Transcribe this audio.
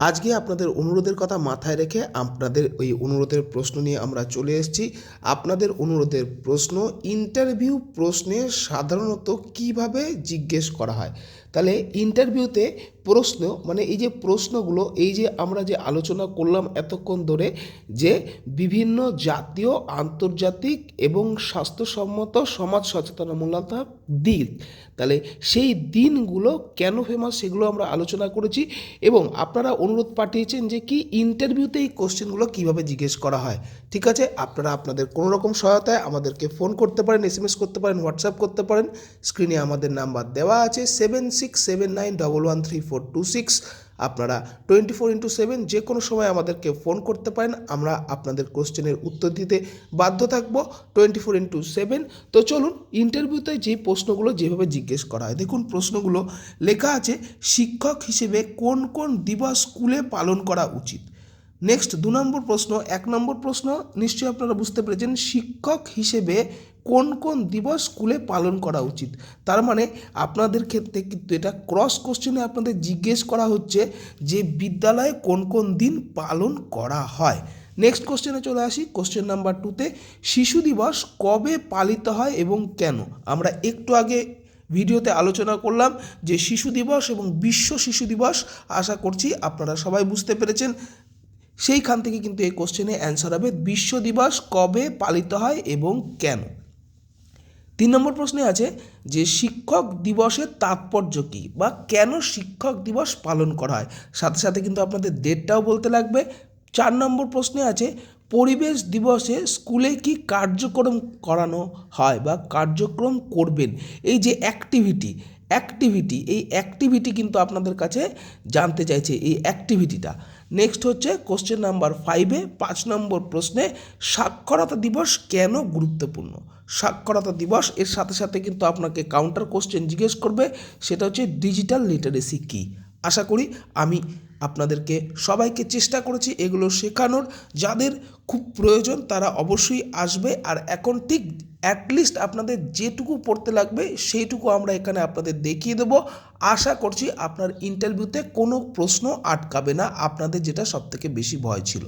আজকে আপনাদের অনুরোধের কথা মাথায় রেখে আপনাদের ওই অনুরোধের প্রশ্ন নিয়ে আমরা চলে এসেছি। আপনাদের অনুরোধের প্রশ্ন ইন্টারভিউ প্রশ্নে সাধারণত কীভাবে জিজ্ঞেস করা হয়? তাহলে ইন্টারভিউতে প্রশ্ন মানে এই যে প্রশ্নগুলো, এই যে আমরা যে আলোচনা করলাম এতক্ষণ ধরে যে বিভিন্ন জাতীয়, আন্তর্জাতিক এবং স্বাস্থ্যসম্মত, সমাজ সচেতনমূলক দিক তাহলে সেই দিনগুলো কেন ফেমাস সেগুলো আমরা আলোচনা করেছি এবং আপনারা অনুরোধ পাঠিয়েছেন যে কি ইন্টারভিউতে এই কোশ্চেনগুলো কীভাবে জিজ্ঞেস করা হয়। ঠিক আছে? আপনারা আপনাদের কোনো রকম সহায়তায় আমাদেরকে ফোন করতে পারেন এস করতে পারেন হোয়াটসঅ্যাপ করতে পারেন। স্ক্রিনে আমাদের নাম্বার দেওয়া আছে seven six seven nine double one three four two six আপনারা টোয়েন্টি ফোর ইন্টু সেভেন যে কোনো সময় আমাদেরকে ফোন করতে পারেন, আমরা আপনাদের কোশ্চেনের উত্তর দিতে বাধ্য থাকব টোয়েন্টি ফোর ইন্টু সেভেন তো চলুন ইন্টারভিউতে যে প্রশ্নগুলো যেভাবে জিজ্ঞেস করা হয়, দেখুন প্রশ্নগুলো লেখা আছে, শিক্ষক হিসেবে কোন কোন দিবস স্কুলে পালন করা উচিত? নেক্সট দু নম্বর প্রশ্ন, এক নম্বর প্রশ্ন, নিশ্চয়ই আপনারা বুঝতে পেরেছেন, শিক্ষক হিসেবে কোন কোন দিবস স্কুলে পালন করা উচিত? তার মানে আপনাদের ক্ষেত্রে কিন্তু এটা ক্রস কোশ্চেনে আপনাদের জিজ্ঞেস করা হচ্ছে যে বিদ্যালয়ে কোন কোন দিন পালন করা হয়? নেক্সট কোশ্চেনে চলে আসি। কোশ্চেন নাম্বার টুতে শিশু দিবস কবে পালিত হয় এবং কেন? আমরা একটু আগে ভিডিওতে আলোচনা করলাম যে শিশু দিবস এবং বিশ্ব শিশু দিবস, আশা করছি আপনারা সবাই বুঝতে পেরেছেন। সেইখান থেকে কিন্তু এই কোশ্চেনে অ্যান্সার হবে, বিশ্ব দিবস কবে পালিত হয় এবং কেন? তিন নম্বর প্রশ্নে আছে যে শিক্ষক দিবসের তাৎপর্য কী বা কেন শিক্ষক দিবস পালন করা হয়? সাথে সাথে কিন্তু আপনাদের ডেটটাও বলতে লাগবে। চার নম্বর প্রশ্নে আছে পরিবেশ দিবসে স্কুলে কি কার্যক্রম করানো হয় বা কার্যক্রম করবেন? এই যে অ্যাক্টিভিটি অ্যাক্টিভিটি এই অ্যাক্টিভিটি কিন্তু আপনাদের কাছে জানতে চাইছে, এই অ্যাক্টিভিটিটা নেক্সট হচ্ছে কোশ্চেন নাম্বার ফাইভে পাঁচ নম্বর প্রশ্নে সাক্ষরতা দিবস কেন গুরুত্বপূর্ণ? সাক্ষরতা দিবস এর সাথে সাথে কিন্তু আপনাকে কাউন্টার কোশ্চেন জিজ্ঞেস করবে, সেটা হচ্ছে ডিজিটাল লিটারেসি কী? আশা করি আমি আপনাদেরকে সবাইকে চেষ্টা করেছি এগুলো শেখানোর। যাদের খুব প্রয়োজন তারা অবশ্যই আসবে। আর এখন ঠিক অ্যাটলিস্ট আপনাদের যেটুকু পড়তে লাগবে সেইটুকু আমরা এখানে আপনাদের দেখিয়ে দেব। আশা করছি আপনার ইন্টারভিউতে কোনো প্রশ্ন আটকাবে না। আপনাদের যেটা সবথেকে বেশি ভয় ছিল।